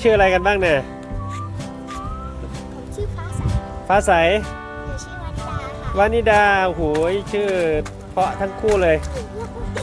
ชื่ออะไรกันบ้างเนี่ยผมชื่อฟ้าใสฟ้าใสหนูชื่อวานิดาค่ะวานิดาโอ้โหชื่อเพราะทั้งคู่เลยเอ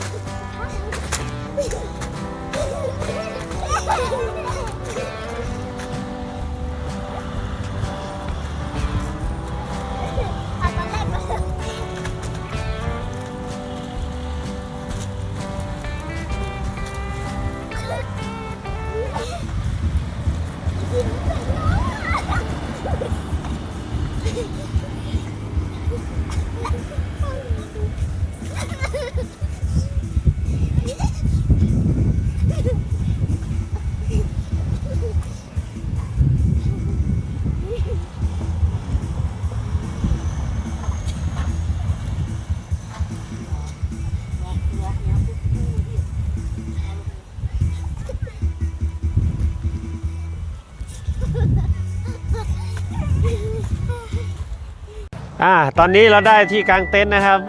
อ่าตอนนี้เราได้ที่กางเต็นท์นะครับ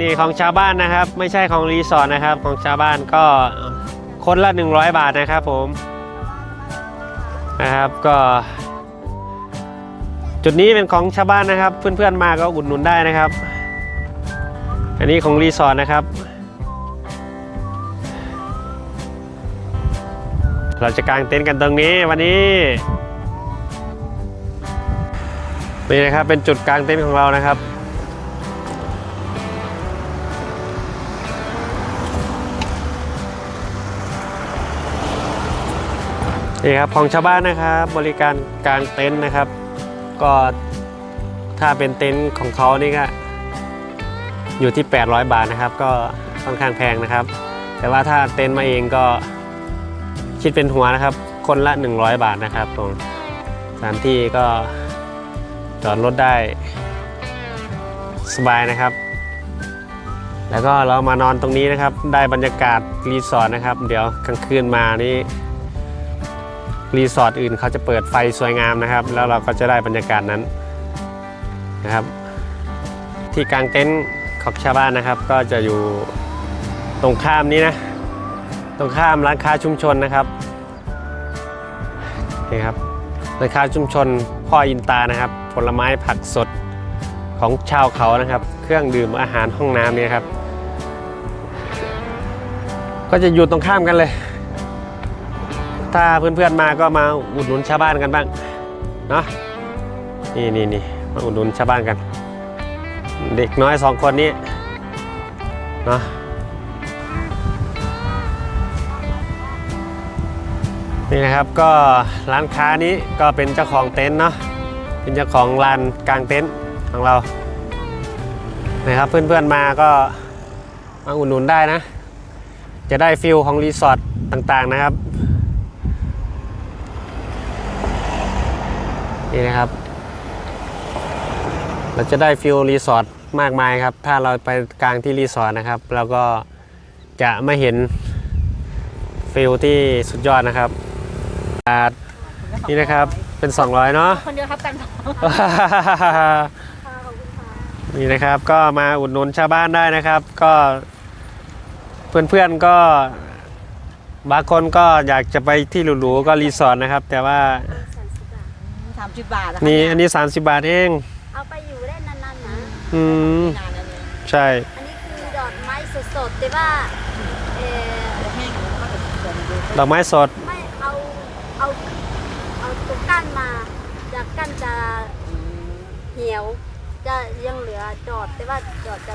นี่ของชาวบ้านนะครับ ไม่ใช่ของรีสอร์ทนะครับ ของชาวบ้านก็คนละ 100 บาทนะครับผมนะครับก็ จุดนี้เป็นของชาวบ้านนะครับ เพื่อนๆมาก็อุดหนุนได้นะครับ อันนี้ของรีสอร์ทนะครับ เราจะกางเต็นท์กันตรงนี้วันนี้ นี่นะครับเป็นจุดกลางเต็นท์ของเรานะครับ นี่ครับของชาวบ้านนะครับ บริการกลางเต็นท์นะครับ ก็ถ้าเป็นเต็นท์ของเขานี่ก็อยู่ที่ 800 บาทนะครับ ก็ค่อนข้างแพงนะครับ แต่ว่าถ้าเต็นท์มาเองก็คิดเป็นหัวนะครับ คนละ 100 บาทนะครับผมสถานที่ก็ จอดรถได้สบายนะครับ แล้วก็เรามานอนตรงนี้นะครับ ได้บรรยากาศรีสอร์ทนะครับ เดี๋ยวกลางคืนมานี่รีสอร์ทอื่นเขาจะเปิดไฟสวยงามนะครับ แล้วเราก็จะได้บรรยากาศนั้นนะครับ ที่กลางเต็นท์ของชาวบ้านนะครับ ก็จะอยู่ตรงข้ามนี้นะ ตรงข้ามร้านค้าชุมชนนะครับนี่ครับร้านค้าชุมชนพ่ออินตานะครับ ผลไม้ผักสดของชาวเขานะครับ เครื่องดื่มอาหารห้องน้ำเนี่ยครับ ก็จะอยู่ตรงข้ามกันเลย ถ้าเพื่อนๆมาก็มาอุดหนุนชาวบ้านกันบ้างเนาะนี่นี่นี่มาอุดหนุนชาวบ้านกัน เด็กน้อยสองคนนี้เนาะนี่นะครับก็ร้านค้านี้ก็เป็นเจ้าของเต็นท์เนาะ เป็นเจ้าของลานกลางเต็นท์ของเรานะครับเพื่อนๆมาก็มาอุดหนุนได้นะ จะได้ฟิลของรีสอร์ทต่างๆนะครับนี่นะครับ เราจะได้ฟิลรีสอร์ทมากมายครับ ถ้าเราไปกลางที่รีสอร์ทนะครับเราก็จะไม่เห็นฟิลที่สุดยอดนะครับ นี่นะครับ เป็น 200 เนาะ คนเดียวครับกันสองนี่นะครับก็มาอุดหนุนชาวบ้านได้นะครับ ก็เพื่อนๆก็บางคนก็อยากจะไปที่หรูๆก็รีสอร์ทนะครับ แต่ว่าสามสิบบาทะนี่อันนี้ 30 บาทเอง เอาไปอยู่ได้นานๆนะอืมนานแล้วเนี่ยใช่ อันนี้คือดอกไม้สดๆแต่ว่าเอ่อเดี๋ยวแห้งแล้วก็จะเดี๋ยวดูดอกไม้สด ไม่เอาเอาเอาตัวก้านมาจากก้านจะเหี่ ยวจะยังเหลือจอดแต่ว่าจอดจะ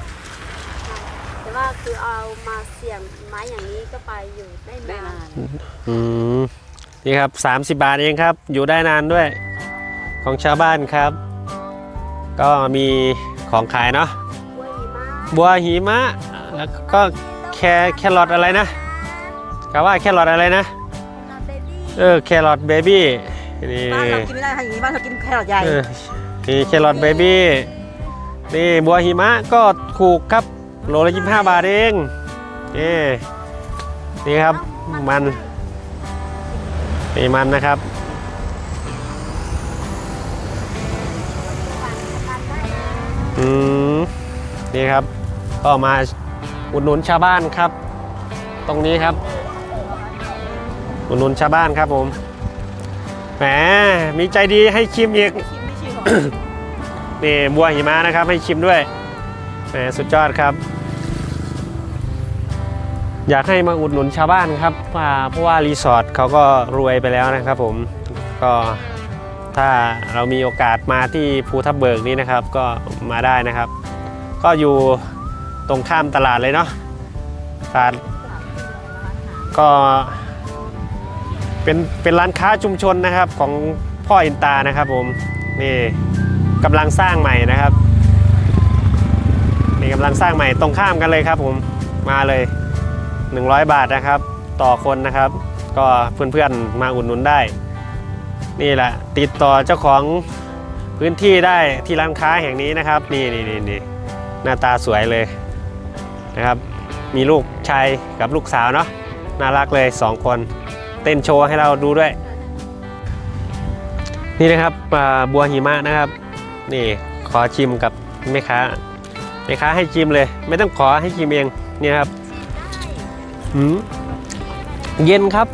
แต่ว่าคือเอามาเสียงไม้อย่างนี้ก็ไปอยู่ได้ได้นานานนอืมนี่ครับ 30 บาทเองครับ อยู่ได้นานด้วย ของชาวบ้านครับ ก็มีของขายเนาะกล้วยหิมะบัวหิมะแล้วก็แคแครอทอะไรนะกะว่าแครอทอะไรนะลาเบบี้เออแครอทเบบี้นี่บ้านเรากินไม่ได้ค่ะอย่างนี้บ้านเรากินแครอทใหญ่เออ นี่แครอทเบบี้นี่บัวหิมะก็ถูกครับโลละ25บาทเองนี่นี่ครับมันนี่มันนะครับอืมนี่ครับก็มาอุดหนุนชาวบ้านครับ ตรงนี้ครับอุดหนุนชาวบ้านครับผมแหมมีใจดีให้ชิมอีก นี่บัวหิมะนะครับให้ชิมด้วยแหมสุดยอดครับ อยากให้มาอุดหนุนชาวบ้านครับเพราะว่ารีสอร์ทเขาก็รวยไปแล้วนะครับผมก็ถ้าเรามีโอกาสมาที่ภูทับเบิกนี้นะครับ ก็มาได้นะครับ ก็อยู่ตรงข้ามตลาดเลยเนาะตลาดก็เป็นเป็นร้านค้าชุมชนนะครับของพ่ออินตานะครับผม นี่กำลังสร้างใหม่นะครับนี่กำลังสร้างใหม่ตรงข้ามกันเลยครับผมมาเลย 100 บาทนะครับ ต่อคนนะครับ ก็เพื่อนๆมาอุดหนุนได้ นี่แหละติดต่อเจ้าของพื้นที่ได้ที่ร้านค้าแห่งนี้นะครับ นี่นี่นี่นี่หน้าตาสวยเลยนะครับ มีลูกชายกับลูกสาวเนาะน่ารักเลยสองคน เต้นโชว์ให้เราดูด้วย นี่นะครับบัวหิมะนะครับ นี่ขอชิมกับแม่ค้าแม่ค้าให้ชิมเลย ไม่ต้องขอให้ชิมเองนี่ครับหืมเย็นครับ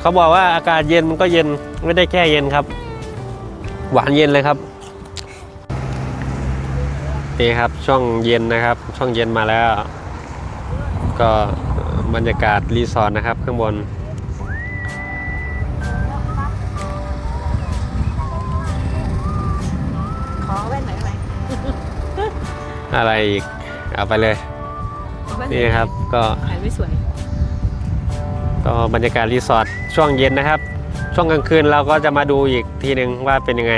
เขาบอกว่าอากาศเย็นมันก็เย็นไม่ได้แค่เย็นครับ หวานเย็นเลยครับนี่ครับช่องเย็นนะครับ ช่องเย็นมาแล้ว ก็บรรยากาศรีสอร์ทนะครับ ข้างบน อะไรอีกเอาไปเลยแว่นนี่นะครับก็ถ่ายไม่สวยก็บรรยากาศรีสอร์ทช่วงเย็นนะครับ ช่วงกลางคืนเราก็จะมาดูอีกทีหนึ่งว่าเป็นยังไง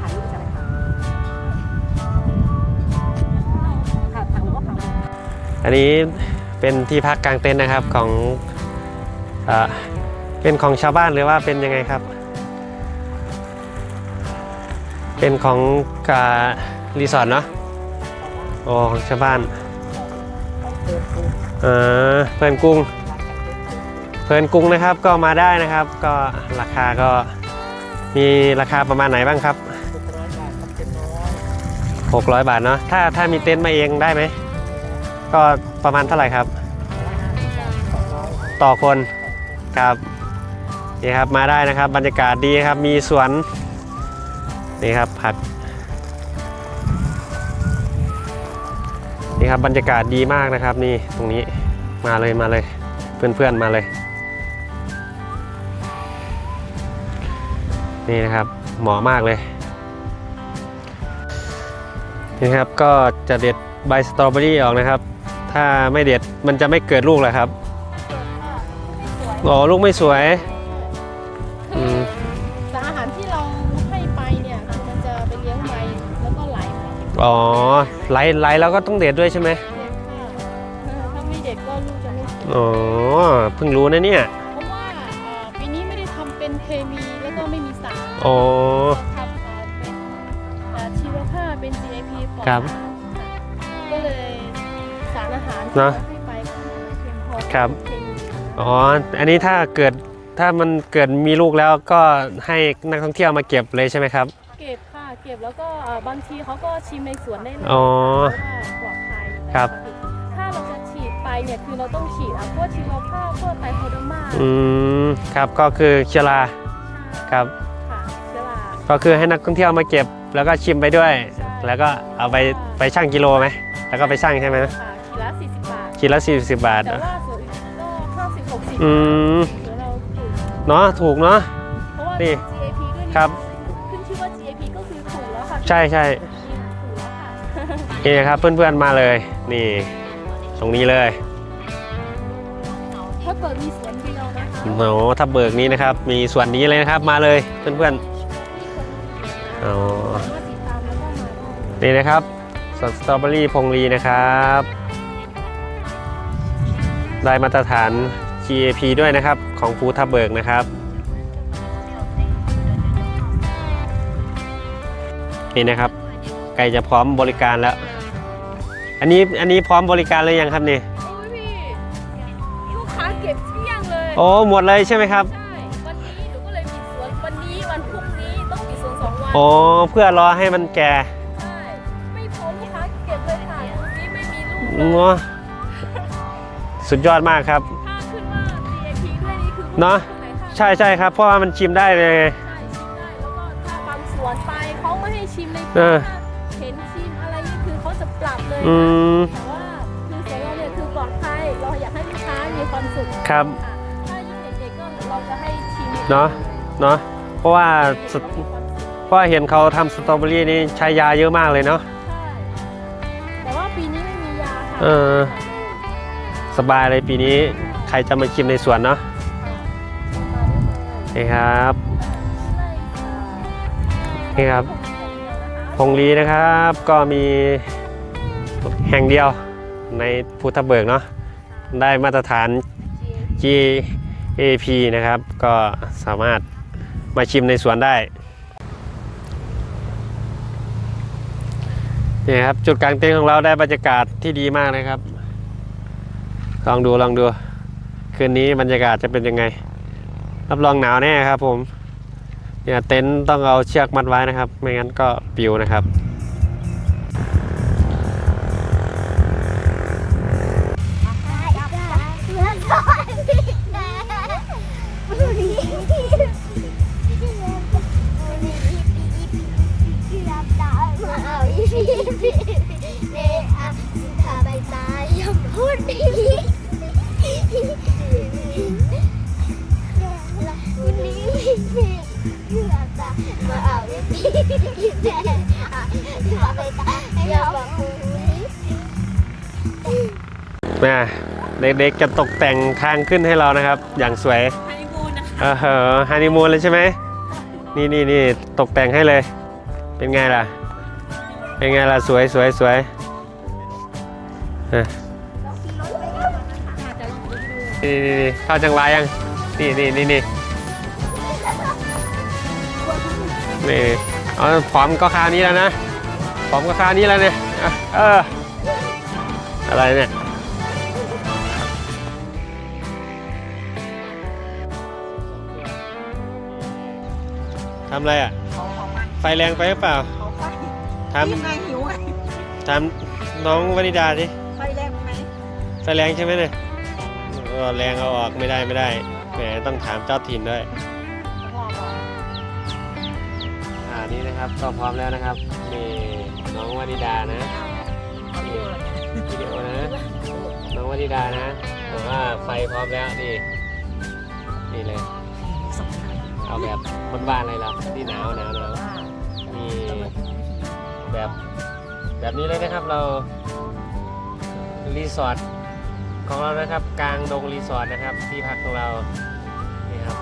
ถ่ายรูปจะอะไรคะค่ะทางก็พังอันนี้เป็นที่พักกลางเต็นท์นะครับของเออเป็นของชาวบ้านหรือว่าเป็นยังไงครับ เป็นของการีสอร์ทเนาะโอ้ของชาวบ้านเออเพื่อนกุ้ง เพื่อนกุ้งนะครับก็มาได้นะครับ ก็ราคาก็มีราคาประมาณไหนบ้างครับหกร้อยบาทกับเจ็ดร้อย600 บาทเนาะถ้าถ้ามีเต็นท์มาเองได้ไหม ก็ประมาณเท่าไหร่ครับ ต่อคนครับนี่ครับมาได้นะครับบรรยากาศดีครับมีสวน นี่ครับผักนี่ครับบรรยากาศดีมากนะครับ นี่ตรงนี้มาเลยมาเลยเพื่อนๆมาเลย นี่นะครับเหมาะมากเลยนี่ครับก็จะเด็ดใบสตรอเบอรี่ออกนะครับ ถ้าไม่เด็ดมันจะไม่เกิดลูกเลยครับอ๋อลูกไม่สวยอืม อ๋อไหลไหลแล้วก็ต้องเด็ดด้วยใช่ไหมค่ะเออถ้าไม่เด็ดก็ลูกจะไม่สวยอ๋อ เพิ่งรู้นะเนี่ย เพราะว่าเอ่อปีนี้ไม่ได้ทำเป็นเคมีแล้วก็ไม่มีสารอ๋อ เราทำเอ่อเป็นเอ่อชีวภาพเป็น GAP ปลอดครับสารค่ะก็เลยสารอาหารที่เนเราอะให้ไปก็ไม่เพียงพอครับเคมีอ๋อ อันนี้ถ้าเกิดถ้ามันเกิดมีลูกแล้วก็ให้นักท่องเที่ยวมาเก็บเลยใช่ไหมครับ เก็บค่ะเก็บแล้วก็เอ่อบางทีเขาก็ชิมในสวนได้เลยอ๋อเพราะว่าปลอดภัยครับ ถ้าเราจะฉีดไปเนี่ยคือเราต้องฉีดอะพวกชีวภาพพวกไตรโคเดอร์มาอืมครับก็คือเชื้อราครับ ค่ะเชื้อรา ก็คือให้นักท่องเที่ยวมาเก็บ แล้วก็ชิมไปด้วย ใช่ แล้วก็เอาไปไปชั่งกิโลไหมแล้วก็ไปชั่งใช่ไหมค่ะขีดละ40 บาท กิโลละ40 บาทแต่ว่าส่วนอื่นก็50 60อืมเดี๋ยวเราถูกเนาะถูกเนาะ เพราะว่า นี่ GAP ด้วยนี่ครับ ใช่ใช่นี่ถูกแล้วค่ะนี่นะครับเพื่อนๆมาเลย นี่ ตรงนี้เลยถ้าเกิดมีสวนเดียวนะคะโอ้ถ้าเบิกนี้นะครับ มีส่วนนี้เลยนะครับมาเลยเพื่อนๆอ๋อสามารถติดตามแล้วก็มาได้นี่นะครับสวนสตรอเบอรี่พงลีนะครับ ได้มาตรฐาน GAP ด้วยนะครับ ของภูทับเบิกนะครับ นี่นะครับใกล้จะพร้อมบริการแล้ว อันนี้อันนี้พร้อมบริการเลยยังครับนี่โอ้ยพี่ลูกค้าเก็บเที่ยงเลยโอ้หมดเลยใช่ไหมครับใช่วันนี้หนูก็เลยปิดสวนวันนี้วันพรุ่งนี้ต้องปิดสวนสองวันโอ้เพื่อรอให้มันแก่ใช่ไม่พอลูกค้าเก็บเลยค่ะตรงนี้ไม่มีลูกเลยเนาะสุดยอดมากครับถ้าขึ้นว่า GAP ด้วยนี่คือเนอะคนไหนใช่ใช่ครับเพราะว่ามันชิมได้เลยไงใออถ้าเห็นชิมอะไรนี่คือเขาจะปรับเลยอืนะมแต่ว่าคือสวนเราเนี่ยคือปลอดภัยเราอยากให้ลูกค้ามีความสุขครับค่ะถ้ายิ่งเด็กๆก็เราจะให้ชิมเนาะเนาะเพราะว่าสเด็กๆมีความสุขเพราะว่าเห็นเขาทำสตรอเบอรี่นี่ใช้ยาเยอะมากเลยเนาะ ใช่แต่ว่าปีนี้ไม่มียาค่ะเออ สบายเลยปีนี้ใครจะมาชิมในสวนเนาะนี่ครับ นี่ครับ พงลีนะครับก็มีแห่งเดียวในภูทับเบิกเนาะได้มาตรฐาน GAP นะครับ ก็สามารถมาชิมในสวนได้นี่ครับจุดกลางเต็นท์ของเราได้บรรยากาศที่ดีมากนะครับ ลองดูลองดู คืนนี้บรรยากาศจะเป็นยังไง รับรองหนาวแน่ครับผม เนี่ยเต็นท์ต้องเอาเชือกมัดไว้นะครับ ไม่งั้นก็ปิวนะครับ เด็กๆจะตกแต่งทางขึ้นให้เรานะครับ อย่างสวยฮันนีมูนนะคะเออเหอฮันนีมูนเลยใช่ไหมนี่นี่นี่ตกแต่งให้เลย เป็นไงล่ะ เป็นไงล่ะสวยสวยสวยอะนี่นี่นี่เข้าจังหวะยัง นี่นี่นี่นี่นี่เอาพร้อมก็คราวนี้แล้วนะพร้อมก็คราวนี้แล้วเนี่ยอะเอออะไรเนี่ย ทำอะไรอะของของมันไฟแรงไปหรือเปล่าของไฟทยังไงหิวไงำทำน้องวนิดาสิไฟแรงไหมไฟแรงใช่ไหมเนี่ยเออแรงเอาออกไม่ได้ไม่ได้แหมต้องถามเจ้าถิ่นด้วยพ่อบอกอ่านี่นะครับก็พร้อมแล้วนะครับนี่น้องวนิดานะเอาวิดีโอเลยวิดีโอนะ น้องวนิดานะบอกว่าไฟพร้อมแล้วนี่นี่เลยส่งให้ เอาแบบบ้านๆเลยเหรอที่หนาวหนาวหนาวว่านี่จะมาถึงวิธีแบบแบบนี้เลยนะครับเรารีสอร์ทของเรานะครับกลางดงรีสอร์ทนะครับ ที่พักของเรานี่ครับ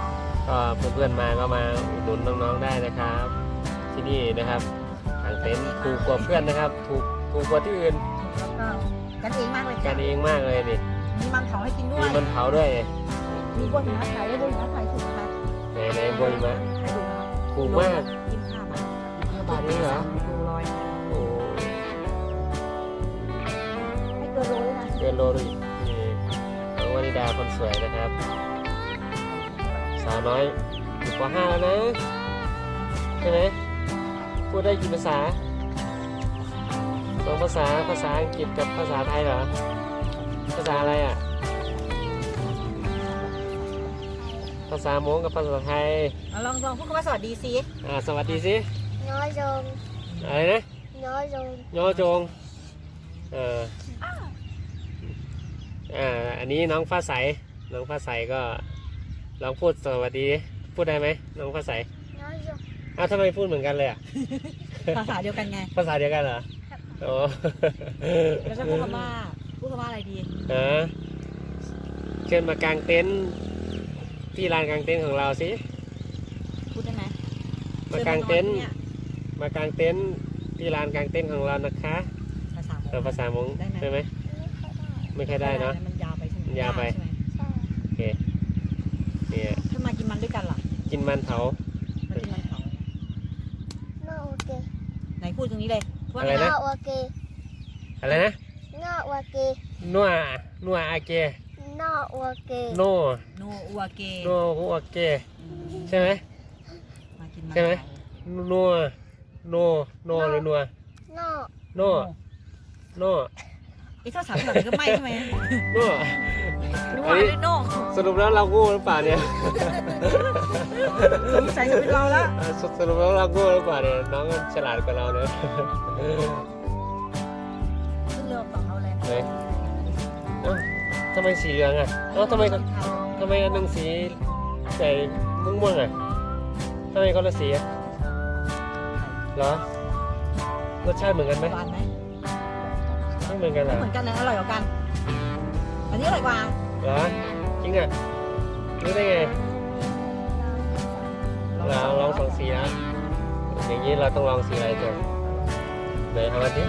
ก็เพื่อนๆมาก็มาอุดหนุนน้องๆได้นะครับ ที่นี่นะครับทางเต็นท์ถูกกว่าเพื่อนนะครับ ถูกถูกกว่าที่อื่นแล้วก็กันเองมากเลยกันเองมากเลยนี่มีมันเผาให้กินด้วมียมันเผาด้วยมีบนหิมะขายด้วยบนหิมะขายถูกนะคะในในบนมะขายถูกนะถูกมากยี่สิบห้าบาทห้าบาทนี่เหรอโลร้อยโอ้ไม่เกินโลเลยนะเกินโลดูอีกนี่น้องวนิดาคนสวยนะครับ สาวน้อยอยู่ป .5 แล้วนะใช่ไหมพูดได้กี่ภาษาสองภาษาภาษาอังกฤษกับภาษาไทยเหรอภาษาอะไรอะาษามงกับภาษาไทยเอาลองลองพูดคำว่าสวัสดีสิอ่าสวัสดีสิน้อยจงอะไรนะน้อยจงยอจงเอ่ออ่าอันนี้น้องฟ้าใสน้องฟ้าใสก็ลองพูดสวัสดีดิพูดได้ไหมน้องฟ้าใสน้อยจงอ้าวทำไมพูดเหมือนกันเลยอะภาษาเดียวกันไงภาษาเดียวกันเหรอโอ้แล้วจะพูดคำว่าพูดคำว่าอะไรดีฮะเชิญมากางเต็นท์ ที่ลานกางเต็นท์ของเราสิพูดได้ไหมมากางเต็นท์ชิญมานอนที่ยมากางเต็นท์ที่ลานกางเต็นท์ของเรานะคะภาษาเออภาษามงได้ไหมใช่ไหมไม่ค่อยได้เนาะมันยาวไปใช่ไหมมันยาวไปใช่ไหมใช่โอเคเนี่ยถ้ามากินมันด้วยกันล่ะ กินมันเผามากินมันเผาน่าโอเคไหนพูดตรงนี้เลยว่าอะไรนะน่าโอเคอะไรนะน่าโอเคนัวนัวอาเกน่าโอเคโน โนอัวเกโนหัวเกใช่ไหมมากินมันใช่ไหมเผานัวโนโนหรือนัวน่าโนโนไอ้โทรศัพท์แบบนี้ก็ไหม้ใช่ไหมนู่นรู้อัว่านนี้ไอ้โน่สรุปแล้วเราโง่หรือเปล่าเนี่ยสงสัยจะเป็นเราแล้วเออสสรุปแล้วเราโง่หรือเปล่าเนี่ยน้องมันฉลาดกว่าเราเนี่ยขึ้นเรือต่อเราเลยเฮ้ยเอ้าทำไมสีเหลืองอะเอ้าทำไม ทำไมอันหนึ่งสีใส่ม่วงๆอะทำไมคนละสีอะเหรอรสชาติเหมือนกันไหมหวานไหมไม่เหมือนกันเหรไม่อเหมือนกันนะอร่อยกว่ากัน อันนี้อร่อยกว่า เหรอจริงอะรู้ได้ไงเราลองสองสีนะอย่างนี้เราต้องลองสีอะไรตัวไหนเอามาดิ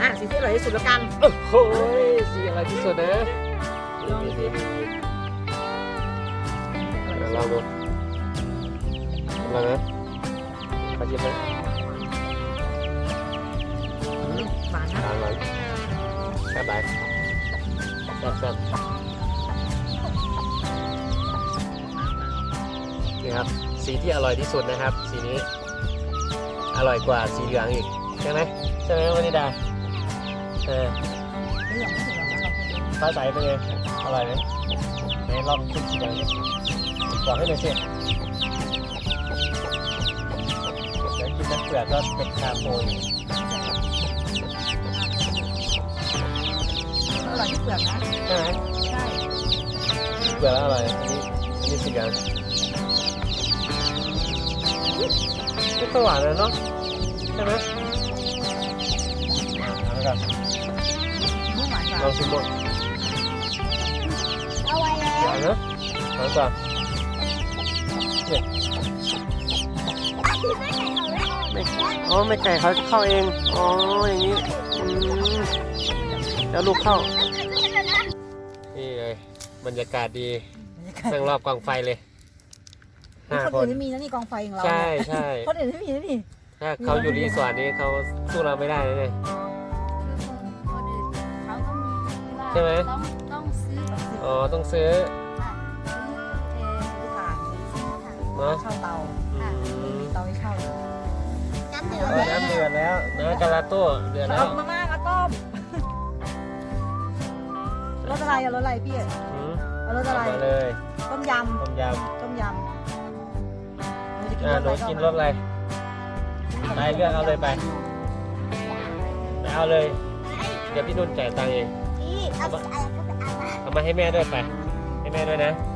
อะสีที่อร่อยที่สุดแล้วกัน โอ้โหสีอะไรที่สุดนะ นี่นี่นี่นี่เดี๋ยวลองดูลองนะขอชิมนะหวานนะองลองแซ่บไหมแซ่บแซ่บนี่ครับ สีที่อร่อยที่สุดนะครับ สีนี้ อร่อยกว่าสีเหลืองอีก ใช่ไหมใช่ไหมวานิดา เออไม่เหลืองไม่ถึงหรอกนะเราคนนี้ฟ้าใสเป็นไง อร่อยไหมไหนลองกินสีเหลืองดิบอกให้หน่อยสิเดี๋ยวกินน้ำเปลือกก็เป็นคาโปอยู่อร่อยที่เปลือกนะ ใช่ไหมใช่เปลือกแล้วอร่อยอันนี้อันนี้สีเหลืองไม่ค่อยหวานเลยเนาะใช่ไหมเอาละครับม่วงหวานกว่าลองชิมดูเอาไว้แล้วหวานนะหวานกว่าเนี่ยไม่อ๋อไม่ไก่เขาเข้าเอง อ๋อ อย่างนี้อืมแล้วลูกเข้า นี่เลยบรรยากาศดี นั่งรอบกองไฟเลยห้าคนคอื่นน ไม่มีนะนี่กองไฟของเราใช่เนี่ยใช่ คนอื่นไม่มีนะนี่ถ้าเขาอยู่รีสอร์ทนี้เขาสู้เราไม่ได้เลยเนี่ยคนอื่นเขาก็มีที่ว่าใช่ไหม ต้องต้องซื้อแบบซื้ออ๋อ ต้องซื้อ เนาะ เช่าเตาอืมเตาให้เช่าอยู่น้ำเดือเออน้ำเดือดแล้วนะกะลาโต้เดือดแล้เอาวมาม่ามาต้มรสอะไรอะรสอะไรพี่อืมเอารสเอาอะไร มาเลยต้มยต้มยำต้มยำหนูจะำอ่าหนูกินรสอะไร ไปเลือกเอาเลยไป ไปเอาเลย เดี๋ยวพี่นุ่นจ่ายตังค์เองนี่เอาอะไรก็ไปเอามาเอามาให้แม่ด้วยไป ให้แม่ด้วยนะต้มยแต่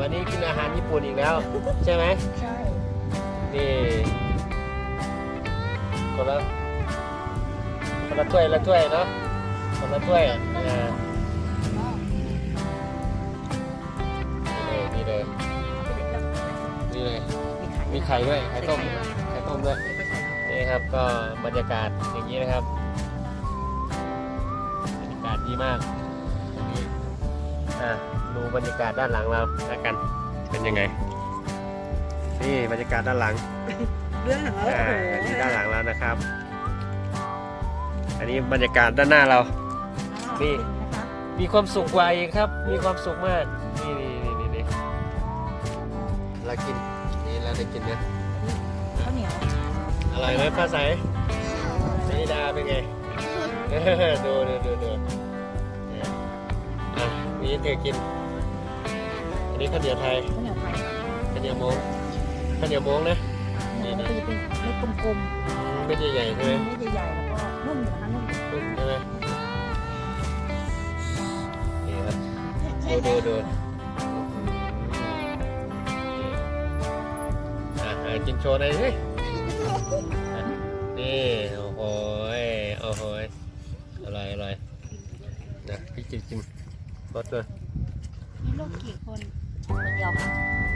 วันนี้กินอาหารญี่ปุ่นอีกแล้ว ใช่ไหมำใช่นี่คนละคนละถ้วยละถ้วยเนาะคนละถ้วยอ่านี่เลยนี่เลยนี่เลยมีไข่ด้วยไข่ต้มไข่ต้มด้วยนี่ครับก็บรรยากาศอย่างนี้นะครับบรรยากาศดีมากนี่ อะดูบรรยากาศด้านหลังเราแล้วกัน เป็นยังไง นี่บรรยากาศด้านหลังเรื่องของเราอ่าโอ้โหอันนี้ด้านหลังแล้วนะครับ อันนี้บรรยากาศด้านหน้าเรา นี่นะคะมีความสุขกว่าอีกครับ มีความสุขมาก นี่นี่นี่นี่นี่เรากิน นี่เราได้กินนะข้าวเหนียวอร่อยไหมฟ้าใสนี่ดาเป็นไง ดูดูดูดูอะ นี่เธอกิน อันนี้ข้าวเหนียวไทยข้าวเหนียวไทยค่ะข้าวเหนียวม้งข้าวเหนียวม้งนะ มันจะเป็นเม็ดกลมอืมเม็ดใหญ่ๆใช่ไหมๆเม็ดใหญ่ๆแล้วก็นุ่มอยู่นะคะนุ่มนุ่มใช่ไหมนี่ครับดูดูดูอะอะกินโชว์หน่อยสิอะนี่โอ้โหยโอ้โหยอร่อยอร่อยนะพี่กินกินร สด้วยมีลูกกี่คนคนเดียวค่ะอ